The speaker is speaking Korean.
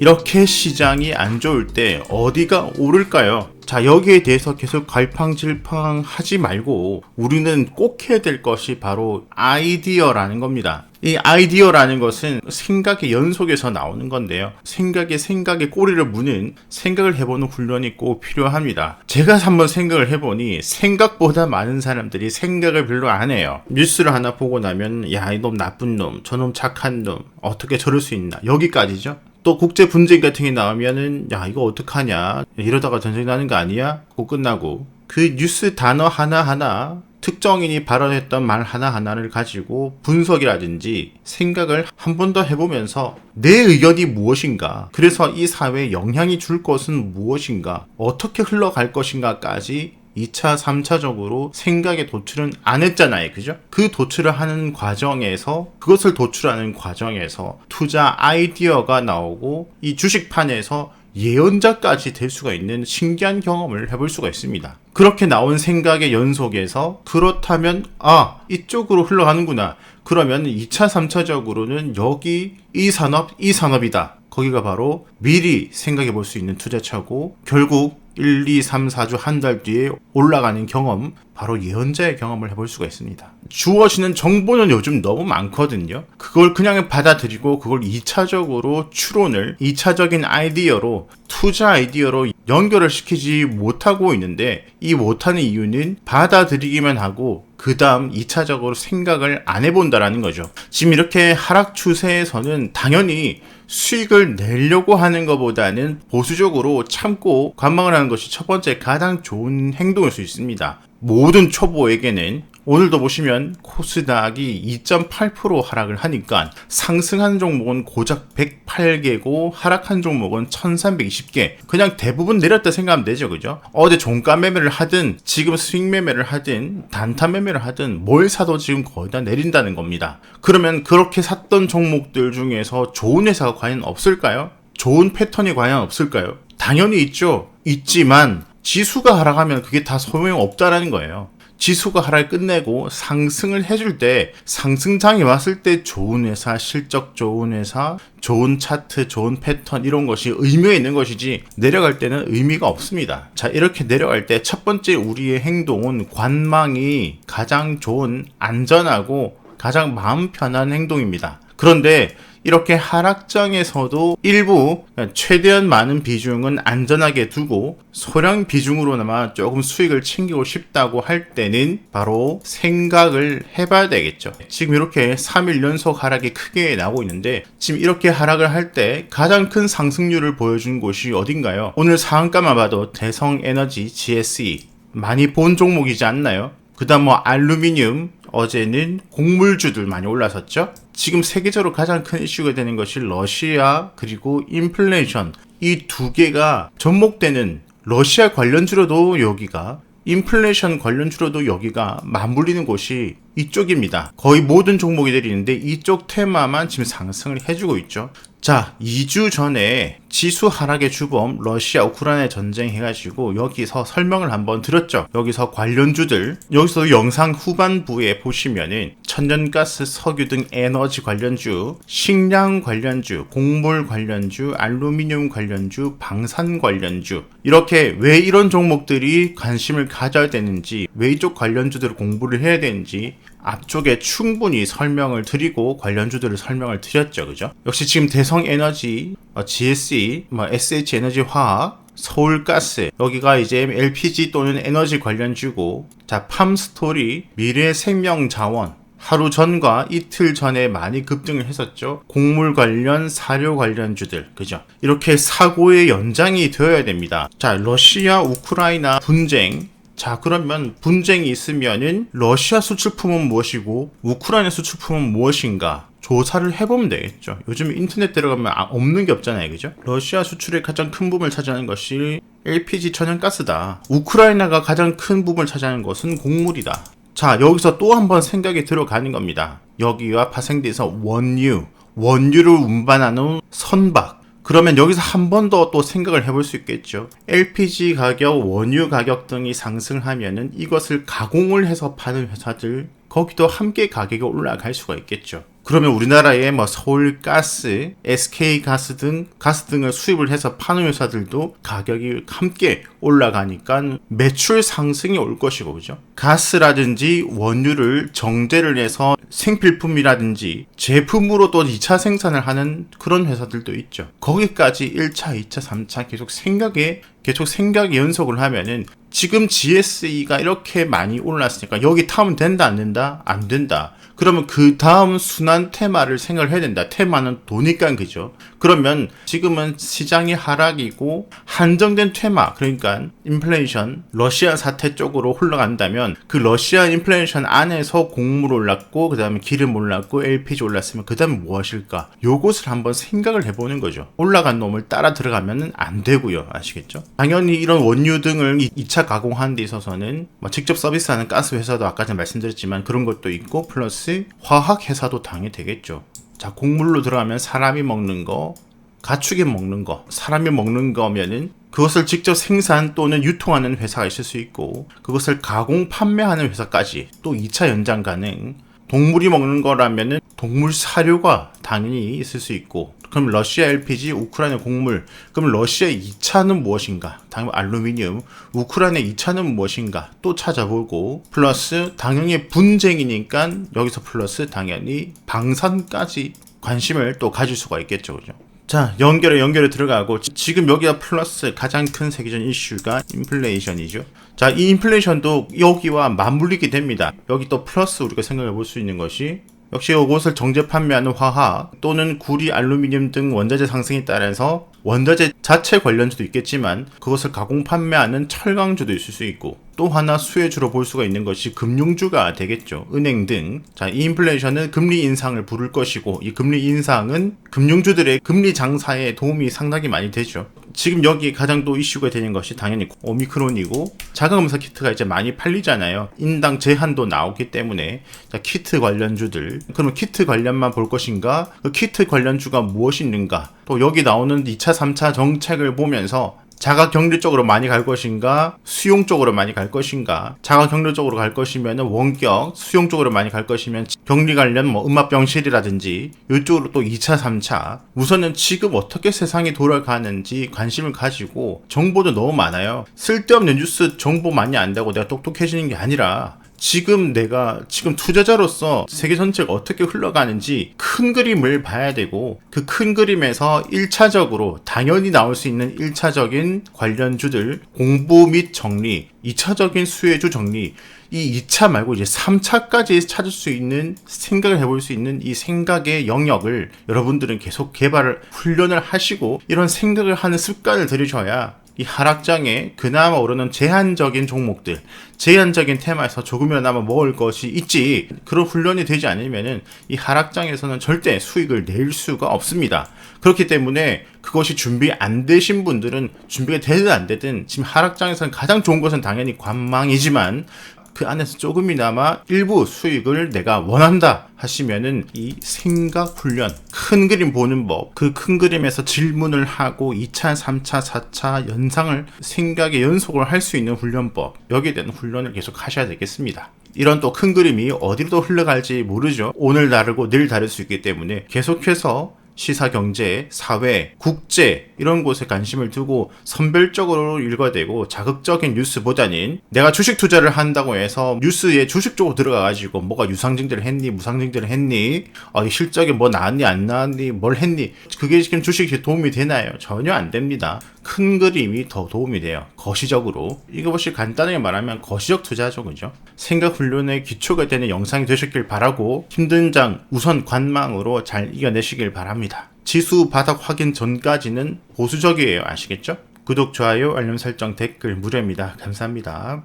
이렇게 시장이 안 좋을 때 어디가 오를까요? 자, 여기에 대해서 계속 갈팡질팡 하지 말고 우리는 꼭 해야 될 것이 바로 아이디어라는 겁니다. 이 아이디어라는 것은 생각의 연속에서 나오는 건데요. 생각에 생각에 꼬리를 무는 생각을 해보는 훈련이 꼭 필요합니다. 제가 한번 생각을 해보니 생각보다 많은 사람들이 생각을 별로 안 해요. 뉴스를 하나 보고 나면 야, 이놈 나쁜 놈, 저놈 착한 놈, 어떻게 저럴 수 있나. 여기까지죠. 또 국제 분쟁 같은 게 나오면은 야 이거 어떡하냐? 이러다가 전쟁 나는 거 아니야? 고 끝나고. 그 뉴스 단어 하나하나 특정인이 발언했던 말 하나하나를 가지고 분석이라든지 생각을 한 번 더 해보면서 내 의견이 무엇인가? 그래서 이 사회에 영향이 줄 것은 무엇인가? 어떻게 흘러갈 것인가까지 2차, 3차적으로 생각의 도출은 안 했잖아요. 그죠? 그 도출을 하는 과정에서, 그것을 도출하는 과정에서 투자 아이디어가 나오고, 이 주식판에서 예언자까지 될 수가 있는 신기한 경험을 해볼 수가 있습니다. 그렇게 나온 생각의 연속에서, 그렇다면, 아, 이쪽으로 흘러가는구나. 그러면 2차, 3차적으로는 여기 이 산업, 이 산업이다. 거기가 바로 미리 생각해 볼 수 있는 투자처고, 결국 1, 2, 3, 4주 한 달 뒤에 올라가는 경험, 바로 예언자의 경험을 해볼 수가 있습니다. 주어지는 정보는 요즘 너무 많거든요. 그걸 그냥 받아들이고 그걸 2차적으로 추론을 2차적인 아이디어로 투자 아이디어로 연결을 시키지 못하고 있는데 이 못하는 이유는 받아들이기만 하고 그 다음 2차적으로 생각을 안 해본다라는 거죠. 지금 이렇게 하락 추세에서는 당연히 수익을 내려고 하는 것보다는 보수적으로 참고 관망을 하는 것이 첫 번째 가장 좋은 행동일 수 있습니다. 모든 초보에게는 오늘도 보시면 코스닥이 2.8% 하락을 하니까 상승한 종목은 고작 108개고 하락한 종목은 1320개. 그냥 대부분 내렸다 생각하면 되죠. 그죠? 어제 종가 매매를 하든 지금 수익 매매를 하든 단타 매매를 하든 뭘 사도 지금 거의 다 내린다는 겁니다. 그러면 그렇게 샀던 종목들 중에서 좋은 회사가 과연 없을까요? 좋은 패턴이 과연 없을까요? 당연히 있죠. 있지만 지수가 하락하면 그게 다 소용없다라는 거예요. 지수가 하락을 끝내고 상승을 해줄 때 상승장이 왔을 때 좋은 회사, 실적 좋은 회사, 좋은 차트, 좋은 패턴 이런 것이 의미가 있는 것이지 내려갈 때는 의미가 없습니다. 자 이렇게 내려갈 때 첫 번째 우리의 행동은 관망이 가장 좋은 안전하고 가장 마음 편한 행동입니다. 그런데 이렇게 하락장에서도 일부 최대한 많은 비중은 안전하게 두고 소량 비중으로나마 조금 수익을 챙기고 싶다고 할 때는 바로 생각을 해봐야 되겠죠. 지금 이렇게 3일 연속 하락이 크게 나오고 있는데 지금 이렇게 하락을 할 때 가장 큰 상승률을 보여준 곳이 어딘가요? 오늘 상한가만 봐도 대성에너지 GSE 많이 본 종목이지 않나요? 그 다음 뭐 알루미늄 어제는 곡물주들 많이 올라섰죠. 지금 세계적으로 가장 큰 이슈가 되는 것이 러시아 그리고 인플레이션 이 두 개가 접목되는 러시아 관련주로도 여기가 인플레이션 관련주로도 여기가 맞물리는 곳이 이쪽입니다. 거의 모든 종목이 내리는데 이쪽 테마만 지금 상승을 해주고 있죠. 자, 2주 전에 지수 하락의 주범 러시아 우크라이나 전쟁 해가지고 여기서 설명을 한번 들었죠. 여기서 관련주들 여기서 영상 후반부에 보시면은 천연가스, 석유 등 에너지 관련주, 식량 관련주, 곡물 관련주, 알루미늄 관련주, 방산 관련주 이렇게 왜 이런 종목들이 관심을 가져야 되는지 왜 이쪽 관련주들을 공부를 해야 되는지 앞쪽에 충분히 설명을 드리고 관련주들을 설명을 드렸죠. 그죠? 역시 지금 대성 에너지, 어, GSE, 뭐 SH 에너지 화학, 서울가스 여기가 이제 LPG 또는 에너지 관련주고 자 팜스토리 미래생명자원 하루 전과 이틀 전에 많이 급등을 했었죠. 곡물 관련, 사료 관련주들, 그죠? 이렇게 사고의 연장이 되어야 됩니다. 자, 러시아, 우크라이나 분쟁, 자, 그러면 분쟁이 있으면은 러시아 수출품은 무엇이고 우크라이나 수출품은 무엇인가 조사를 해보면 되겠죠. 요즘 인터넷 들어가면 아, 없는 게 없잖아요. 그죠? 러시아 수출의 가장 큰 부분을 차지하는 것이 LPG 천연가스다. 우크라이나가 가장 큰 부분을 차지하는 것은 곡물이다. 자, 여기서 또 한 번 생각이 들어가는 겁니다. 여기와 파생돼서 원유, 원유를 운반하는 선박, 그러면 여기서 한 번 더 또 생각을 해볼 수 있겠죠. LPG 가격, 원유 가격 등이 상승하면은 이것을 가공을 해서 파는 회사들 거기도 함께 가격이 올라갈 수가 있겠죠. 그러면 우리나라의 뭐 서울가스, SK가스 등 가스 등을 수입을 해서 파는 회사들도 가격이 함께 올라가니까 매출 상승이 올 것이고 그죠? 가스라든지 원유를 정제를 해서 생필품이라든지 제품으로 또 2차 생산을 하는 그런 회사들도 있죠. 거기까지 1차, 2차, 3차 계속 생각에 계속 생각 연속을 하면은 지금 GSE가 이렇게 많이 올랐으니까 여기 타면 된다 안 된다 안 된다 그러면 그 다음 순환 테마를 생각을 해야 된다. 테마는 도니까 그죠 그러면 지금은 시장이 하락이고 한정된 테마 그러니까 인플레이션 러시아 사태 쪽으로 흘러간다면 그 러시아 인플레이션 안에서 곡물 올랐고 그 다음에 기름 올랐고 LPG 올랐으면 그 다음에 무엇일까? 요것을 한번 생각을 해보는 거죠. 올라간 놈을 따라 들어가면 안 되고요. 아시겠죠? 당연히 이런 원유 등을 2차 가공하는 데 있어서는 뭐 직접 서비스하는 가스 회사도 아까 전에 말씀드렸지만 그런 것도 있고 플러스 화학 회사도 당연히 되겠죠. 자, 곡물로 들어가면 사람이 먹는 거, 가축이 먹는 거, 사람이 먹는 거면은 그것을 직접 생산 또는 유통하는 회사가 있을 수 있고 그것을 가공 판매하는 회사까지 또 2차 연장 가능 동물이 먹는 거라면은 동물 사료가 당연히 있을 수 있고 그럼 러시아 LPG, 우크라이나 곡물. 그럼 러시아의 2차는 무엇인가? 당연히 알루미늄. 우크라이나의 2차는 무엇인가? 또 찾아보고 플러스 당연히 분쟁이니까 여기서 플러스 당연히 방산까지 관심을 또 가질 수가 있겠죠. 그죠? 자, 연결에 연결에 들어가고 지금 여기가 플러스 가장 큰 세계적 이슈가 인플레이션이죠. 자, 이 인플레이션도 여기와 맞물리게 됩니다. 여기 또 플러스 우리가 생각해 볼 수 있는 것이 역시 이것을 정제 판매하는 화학 또는 구리, 알루미늄 등 원자재 상승에 따라서 원자재 자체 관련주도 있겠지만 그것을 가공 판매하는 철강주도 있을 수 있고 또 하나 수혜주로 볼 수가 있는 것이 금융주가 되겠죠. 은행 등. 자, 이 인플레이션은 금리 인상을 부를 것이고 이 금리 인상은 금융주들의 금리 장사에 도움이 상당히 많이 되죠. 지금 여기 가장 또 이슈가 되는 것이 당연히 오미크론이고 자가검사 키트가 이제 많이 팔리잖아요. 인당 제한도 나오기 때문에 자, 키트 관련주들 그럼 키트 관련만 볼 것인가? 그 키트 관련주가 무엇이 있는가? 또 여기 나오는 2차, 3차 정책을 보면서 자가 격리 쪽으로 많이 갈 것인가 수용 쪽으로 많이 갈 것인가 자가 격리 쪽으로 갈 것이면 원격 수용 쪽으로 많이 갈 것이면 격리 관련 뭐 음압병실이라든지 이쪽으로 또 2차 3차. 우선은 지금 어떻게 세상이 돌아가는지 관심을 가지고 정보도 너무 많아요. 쓸데없는 뉴스 정보 많이 안다고 내가 똑똑해지는 게 아니라 지금 내가 지금 투자자로서 세계 전체가 어떻게 흘러가는지 큰 그림을 봐야 되고 그 큰 그림에서 1차적으로 당연히 나올 수 있는 1차적인 관련주들 공부 및 정리, 2차적인 수혜주 정리, 이 2차 말고 이제 3차까지 찾을 수 있는 생각을 해볼 수 있는 이 생각의 영역을 여러분들은 계속 개발을 훈련을 하시고 이런 생각을 하는 습관을 들이셔야 이 하락장에 그나마 오르는 제한적인 종목들, 제한적인 테마에서 조금이나마 먹을 것이 있지 그런 훈련이 되지 않으면은 이 하락장에서는 절대 수익을 낼 수가 없습니다. 그렇기 때문에 그것이 준비 안 되신 분들은 준비가 되든 안 되든 지금 하락장에서는 가장 좋은 것은 당연히 관망이지만 그 안에서 조금이나마 일부 수익을 내가 원한다 하시면은 이 생각 훈련, 큰 그림 보는 법, 그 큰 그림에서 질문을 하고 2차, 3차, 4차 연상을 생각의 연속을 할 수 있는 훈련법, 여기에 대한 훈련을 계속 하셔야 되겠습니다. 이런 또 큰 그림이 어디로 흘러갈지 모르죠. 오늘 다르고 내일 다를 수 있기 때문에 계속해서 시사 경제, 사회, 국제 이런 곳에 관심을 두고 선별적으로 읽어야 되고 자극적인 뉴스보다는 내가 주식 투자를 한다고 해서 뉴스에 주식 쪽으로 들어가 가지고 뭐가 유상증대를 했니, 무상증대를 했니, 어, 실적이 뭐 나왔니 안 나왔니, 뭘 했니 그게 지금 주식에 도움이 되나요? 전혀 안 됩니다. 큰 그림이 더 도움이 돼요. 거시적으로. 이것이 간단하게 말하면 거시적 투자죠. 그죠? 생각 훈련의 기초가 되는 영상이 되셨길 바라고 힘든 장 우선 관망으로 잘 이겨내시길 바랍니다. 지수 바닥 확인 전까지는 보수적이에요. 아시겠죠? 구독, 좋아요, 알림 설정, 댓글 무료입니다. 감사합니다.